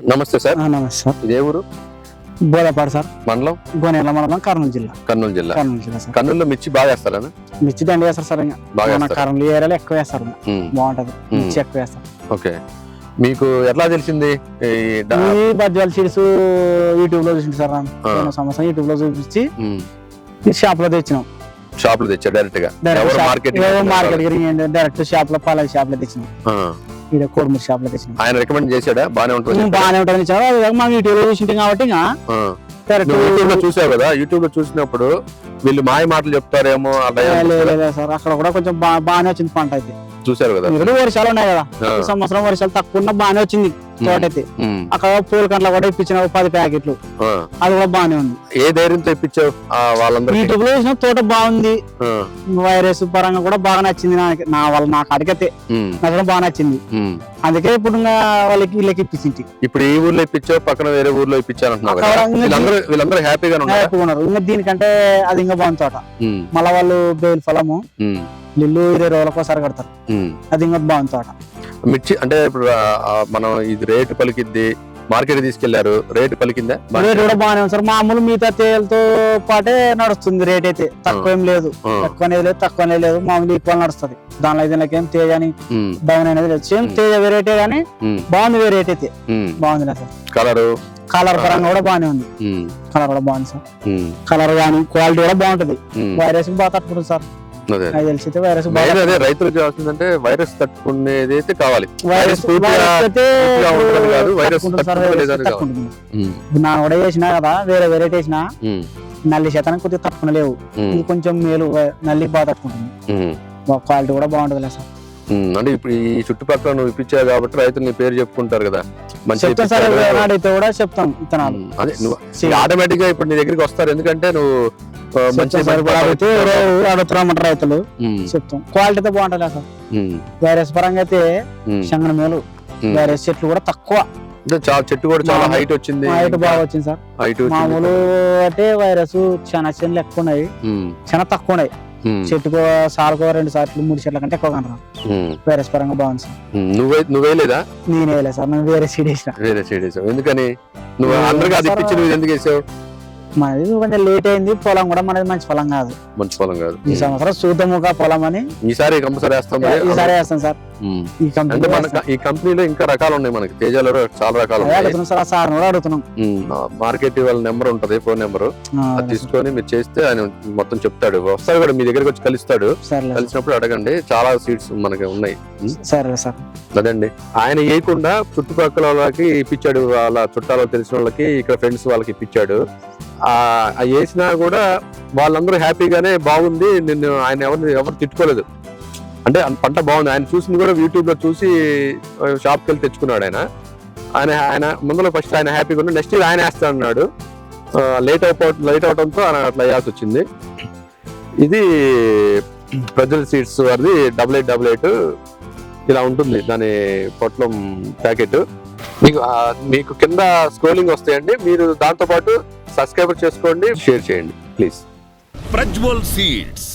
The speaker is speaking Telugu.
నమస్తే సార్. నమస్తే ఇదే ఊరు? బోలపాడు సార్. మండలం? గోనేల మండలం కర్నూలు జిల్లా. కర్నూలు జిల్లా. కర్నూలు జిల్లా సార్. కర్నూలులో మిర్చి బాగా వేస్తారా మిర్చి దండి వేస్తారు సార్ ఇంకా. బాగా మన కర్నూలు ఏరియాలో ఎక్కువ వేస్తారు. బాగుంటది. మిర్చి ఎక్కువ వేస్తారు. ఓకే. మీకు ఎట్లా తెలిసింది? ఈ యూట్యూబ్లో చూసింది సార్ సంవత్సరం యూట్యూబ్లో చూపించి షాప్లో తెచ్చినాం. షాప్లో తెచ్చా డైరెక్ట్గా చేస్తున్నారు? మార్కెట్ డైరెక్ట్ షాప్లో పాల షాప్లో తెచ్చినాం. ఇక్కడ కోడుమూరు షాప్లో తెచ్చినాం. ఆయన రికమెండ్ చేశాడా? బానే ఉంటుంది బాగానే ఉంటుంది కాక మనం యూట్యూబ్లో చూసింటాం కాబట్టి నువ్వు యూట్యూబ్లో చూసావు కదా? యూట్యూబ్లో చూసినప్పుడు వీళ్ళు మాయ మాటలు చెప్తారేమో అలా సార్. అక్కడ కూడా కొంచెం బాగానే వచ్చింది పంట అయితే. చూసారు కదా? ఇక్కడ వర్షాలు ఉన్నాయి కదా. ఈ సంవత్సరం వర్షాలు తక్కువ ఉన్నా బాగానే వచ్చింది తోట అయితే ఉమ్, అక్కడ పూల కంట్ల కూడా ఇప్పించిన పది ప్యాకెట్లు. అది కూడా బాగానే ఉంది. ఏ ధైర్యంతో ఇప్పించావు చూసిన తోట బాగుంది. వైరస్ పరంగా కూడా బాగా నచ్చింది నాకు నా వాళ్ళ నాకు అడిగితే నాకు బాగా నచ్చింది. అందుకే ఇప్పుడు వాళ్ళకి వీళ్ళకి ఇప్పించింది ఇప్పుడు ఈ ఊర్లో ఇప్పించావు పక్కన వేరే ఊర్లో ఇంకా వీళ్ళందరూ వీళ్ళందరూ హ్యాపీగా ఉన్నారు. హ్యాపీగా ఉన్నారు. ఇంకా దీనికంటే అది ఇంకా బాగుంది తోట. మళ్ళా వాళ్ళు బేల్ ఫలము. ఇల్లు ఇరవై రోజులకు ఒకసారి కడతారు. అది ఇంకా బాగుంది తోట. మిర్చి అంటే ఇప్పుడు మనం ఇది రేటు పలికిద్ది మార్కెట్ తీసుకెళ్ళారు రేటు పలికిందా? రేట్ కూడా బాగానే ఉంది సార్. మామూలు మిగతా తేలతో పాటే నడుస్తుంది రేట్ అయితే. తక్కువ ఏం లేదు. అనేది లేదు తక్కువ అనేది లేదు. మామూలు ఈక్వల్ నడుస్తుంది. దానిలో అయితే నాకేం తేజ అని డౌన్ అనేది లేదు. సేమ్ తేజ వెరైటీ కానీ బాగుంది వెరైటీ అయితే. బాగుంది సార్. కలరు? కలర్ పరంగా కూడా బాగానే ఉంది. కలర్ కూడా బాగుంది సార్. కలర్ కానీ క్వాలిటీ కూడా బాగుంటది. వైరస్ బాగా తట్టుకుంటుంది సార్. నాకు తెలిసి వైరస్ అదే రైతులకు కావాల్సిందంటే వైరస్ తట్టుకునేది అయితే కావాలి. వైరస్ వైరస్ కాదు, సార్, నా కూడా చేసినా కదా వేరే వెరైటీ వేసినా నల్లి శాతానికి కొద్దిగా తట్టుకునలేవు ఇది కొంచెం మేలు నల్లి బాగా తట్టుకుంటుంది. క్వాలిటీ కూడా బాగుంటది సార్. ఉమ్. అంటే ఇప్పుడు ఈ చుట్టుపక్కల నువ్వు ఇప్పించావు కాబట్టి రైతులు నీ పేరు చెప్పుకుంటారు కదా. మంచి సార్ కూడా చెప్తాం ఇత్తనాలు అదే నువ్వు ఆటోమేటిక్గా ఇప్పుడు నీ దగ్గరికి వస్తారు. ఎందుకంటే నువ్వు ఆ, మంచి ఎవరో అడుగుతున్నామంట రైతులు. చెప్తాం. క్వాలిటీ అయితే బాగుంటది ఉమ్, వైరస్ పరంగా అయితే శంగన మేలు. వైరస్ చెట్లు కూడా తక్కువ. చాలా చెట్టు కూడా చాలా హైట్ వచ్చింది. హైట్ బాగా వచ్చింది సార్. హైట్ మామూలు అంటే వైరస్ చాలా చెట్లు ఎక్కువ ఉన్నాయి. చాలా తక్కువ ఉన్నాయి. చెట్టుకో సార్కో రెండు సార్లు మూడు చెట్ల కంటే ఎక్కువ కనరా. వైరస్ పరంగా బాగుంది సార్. నువ్వే నువ్వే లేదా? నేనే సార్. నేను వేరే సీడ్ వేసిన. వేరే సైడ్ వేసావు. ఎందుకని? నువ్వు అందరికి అది ఒకసారి- ఇప్పించి నువ్వు ఎందుకు వేసావు? మనది కొంచెం లేట్ అయింది పొలం కూడా మనది మంచి పొలం కాదు మంచి పొలం కాదు ఈ సంవత్సరం చూద్దాముగా పొలం అని ఈసారి కంపల్సరీ వేస్తాం. ఈసారి వేస్తాం సార్. ఈ కంపెనీ ఈ కంపెనీలో ఇంకా రకాలు ఉన్నాయి మనకి. తేజాలో చాలా రకాలు సార్ కూడా అడుగుతున్నాం. మార్కెట్ వాళ్ళ నెంబర్ ఉంటది ఫోన్ నెంబర్. అది తీసుకొని మీరు చేస్తే ఆయన మొత్తం చెప్తాడు. వస్తాడు కూడా మీ దగ్గరికి వచ్చి కలుస్తాడు. కలిసినప్పుడు అడగండి చాలా సీట్స్ మనకి ఉన్నాయి. ఉమ్. సరే సార్. అదండి. ఆయన వేయకుండా చుట్టుపక్కల వాళ్ళకి ఇప్పించాడు వాళ్ళ చుట్టాలు తెలిసిన వాళ్ళకి ఇక్కడ ఫ్రెండ్స్ వాళ్ళకి ఇప్పించాడు. ఆ ఆ వేసినా కూడా వాళ్ళందరూ హ్యాపీగానే బాగుంది. నిన్ను ఆయన ఎవరు ఎవరు తిట్టుకోలేదు. అంటే పంట బాగుంది. ఆయన చూసింది కూడా యూట్యూబ్లో చూసి షాప్కి వెళ్ళి తెచ్చుకున్నాడు ఆయన. ఆయన ఆయన ముందులో ఫస్ట్ ఆయన హ్యాపీగా ఉన్నాడు నెక్స్ట్ ఆయన వేస్తా అన్నాడు లేట్ అయిపో లేట్ అవడంతో ఆయన అట్లా వేయాల్సి వచ్చింది. ఇది ప్రజల సీట్స్ వారిది డబుల్ ఎయిట్ డబుల్ ఎయిట్ ఇలా ఉంటుంది. దాని పొట్లం ప్యాకెట్ మీకు మీకు కింద స్క్రోలింగ్ వస్తాయండి. మీరు దాంతో పాటు సబ్స్క్రైబర్ చేసుకోండి షేర్ చేయండి ప్లీజ్ ప్రజ్వల్ సీడ్స్.